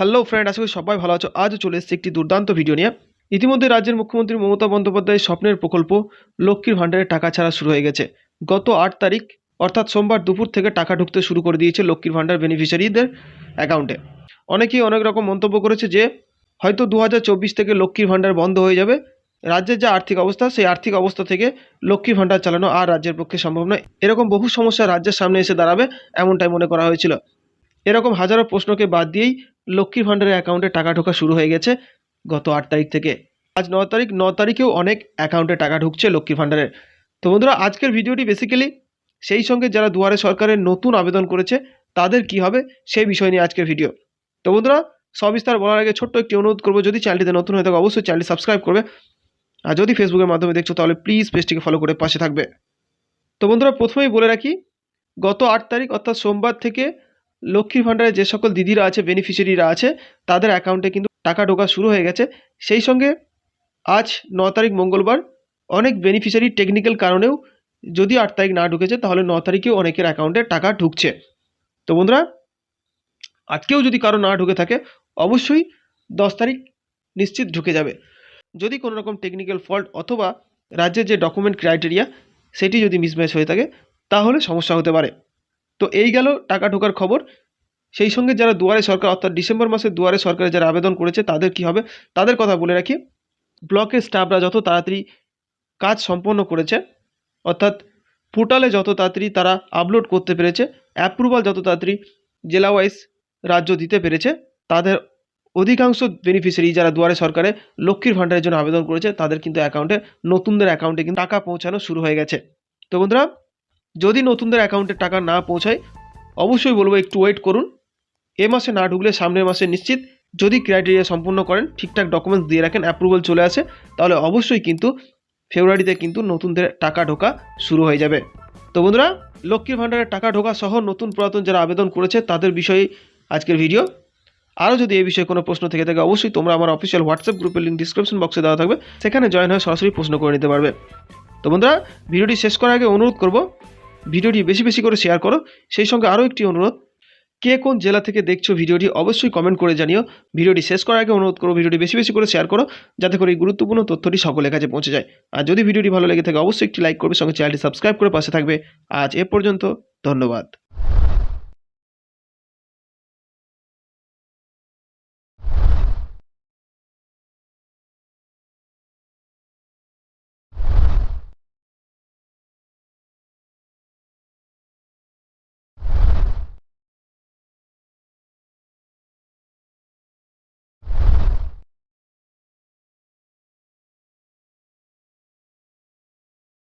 Hello friend আশা করি সবাই ভালো আছো। আজও চলে এসেছে একটি দুর্দান্ত ভিডিও নিয়ে। ইতিমধ্যে রাজ্যের মুখ্যমন্ত্রী মমতা বন্দ্যোপাধ্যায়ের স্বপ্নের প্রকল্প লক্ষ্মীর ভাণ্ডারের টাকা ছাড়া শুরু হয়ে গেছে। গত আট তারিখ, অর্থাৎ সোমবার দুপুর থেকে টাকা ঢুকতে শুরু করে দিয়েছে লক্ষ্মীর ভাণ্ডার বেনিফিশিয়ারিদের অ্যাকাউন্টে অনেকেই অনেক রকম মন্তব্য করেছে যে, হয়তো দু হাজার চব্বিশ থেকে লক্ষ্মীর ভাণ্ডার বন্ধ হয়ে যাবে। রাজ্যের যে আর্থিক অবস্থা, সেই আর্থিক অবস্থা থেকে লক্ষ্মীর ভাণ্ডার চালানো আর রাজ্যের পক্ষে সম্ভব নয়। এরকম বহু সমস্যা রাজ্যের সামনে এসে দাঁড়াবে, এমনটাই মনে করা হয়েছিল। এরকম হাজারো প্রশ্নকে বাদ দিয়েই লক্ষ্মীর ভাণ্ডারের অ্যাকাউন্টে টাকা ঢোকা শুরু হয়ে গেছে গত আট তারিখ থেকে। আজ ন তারিখ, ন তারিখেও অনেক অ্যাকাউন্টে টাকা ঢুকছে লক্ষ্মীর ভাণ্ডারের। তো বন্ধুরা, আজকের ভিডিওটি বেসিক্যালি সেই সঙ্গে যারা দুয়ারে সরকারের নতুন আবেদন করেছে, তাদের কি হবে সেই বিষয় নিয়ে আজকের ভিডিও। তো বন্ধুরা, সবিস্তার বলার আগে ছোট্ট একটি অনুরোধ করব, যদি চ্যানেলটিতে নতুন হয়ে থাকে, অবশ্যই চ্যানেলটি সাবস্ক্রাইব করবে। আর যদি ফেসবুকের মাধ্যমে দেখছ, তাহলে প্লিজ পেজটিকে ফলো করে পাশে থাকবে। তো বন্ধুরা, প্রথমেই বলে রাখি, গত আট তারিখ, অর্থাৎ সোমবার থেকে লক্ষ্মীর ভাণ্ডারে যে সকল দিদিরা আছে বেনিফিশিয়ারিরা আছে, তাদের অ্যাকাউন্টে কিন্তু টাকা ঢোকা শুরু হয়ে গেছে। সেই সঙ্গে আজ ন তারিখ মঙ্গলবার অনেক বেনিফিশিয়ারি টেকনিক্যাল কারণেও যদি আট তারিখ না ঢুকেছে, তাহলে ন তারিখেও অনেকের অ্যাকাউন্টে টাকা ঢুকছে। তো বন্ধুরা, আজকেও যদি কারও না ঢুকে থাকে, অবশ্যই দশ তারিখ নিশ্চিত ঢুকে যাবে। যদি কোনো রকম টেকনিক্যাল ফল্ট অথবা রাজ্যের যে ডকুমেন্ট ক্রাইটেরিয়া সেটি যদি মিসম্যাচ হয়ে থাকে, তাহলে সমস্যা হতে পারে। তো এই গেল টাকা ঢোকার খবর। সেই সঙ্গে যারা দুয়ারে সরকার, অর্থাৎ ডিসেম্বর মাসে দুয়ারে সরকারে যারা আবেদন করেছে, তাদের কি হবে? তাদের কথা বলে রাখি, ব্লকের স্টাফরা যত তাড়াতাড়ি কাজ সম্পন্ন করেছে, অর্থাৎ পোর্টালে যত তাড়াতাড়ি তারা আপলোড করতে পেরেছে অ্যাপ্রুভাল যত তাড়াতাড়ি জেলা ওয়াইজ রাজ্য দিতে পেরেছে, তাদের অধিকাংশ বেনিফিশিয়ারি যারা দুয়ারে সরকারে লক্ষ্মীর ভাণ্ডারের জন্য আবেদন করেছে, তাদের কিন্তু অ্যাকাউন্টে নতুনদের অ্যাকাউন্টে কিন্তু টাকা পৌঁছানো শুরু হয়ে গেছে। তো বন্ধুরা যদি নতুনদের অ্যাকাউন্টে টাকা না পৌঁছায়, অবশ্যই বলব একটু ওয়েট করুন। এ মাসে না ঢুকলে সামনের মাসে নিশ্চিত। যদি ক্রাইটেরিয়া সম্পূর্ণ করেন, ঠিকঠাক ডকুমেন্টস দিয়ে রাখেন অ্যাপ্রুভাল চলে আসে, তাহলে অবশ্যই কিন্তু ফেব্রুয়ারিতে কিন্তু নতুনদের টাকা ঢোকা শুরু হয়ে যাবে। তো বন্ধুরা, লক্ষ্মীর ভাণ্ডারের টাকা ঢোকা সহ নতুন পুরাতন যারা আবেদন করেছে, তাদের বিষয়ে আজকের ভিডিও আরও যদি এই বিষয়ে কোনো প্রশ্ন থেকে থাকে, অবশ্যই তোমরা আমার অফিসিয়াল হোয়াটসঅ্যাপ গ্রুপের লিঙ্ক ডিসক্রিপশন বক্সে দেওয়া থাকবে। সেখানে জয়েন হয়ে সরাসরি প্রশ্ন করে নিতে পারবে। তো বন্ধুরা ভিডিওটি শেষ করার আগে অনুরোধ করব ভিডিওটি বেশি বেশি করে শেয়ার করো। সেই সঙ্গে আরও একটি অনুরোধ, কে কোন জেলা থেকে দেখছ ভিডিওটি অবশ্যই কমেন্ট করে জানিও। ভিডিওটি শেষ করার আগে অনুরোধ করো ভিডিওটি বেশি বেশি করে শেয়ার করো, যাতে করে এই গুরুত্বপূর্ণ তথ্যটি সকলের কাছে পৌঁছে যায়। আর যদি ভিডিওটি ভালো লেগে থাকে, অবশ্যই একটি লাইক করবে, সঙ্গে চ্যানেলটি সাবস্ক্রাইব করে পাশে থাকবে। আজ এ পর্যন্ত, ধন্যবাদ।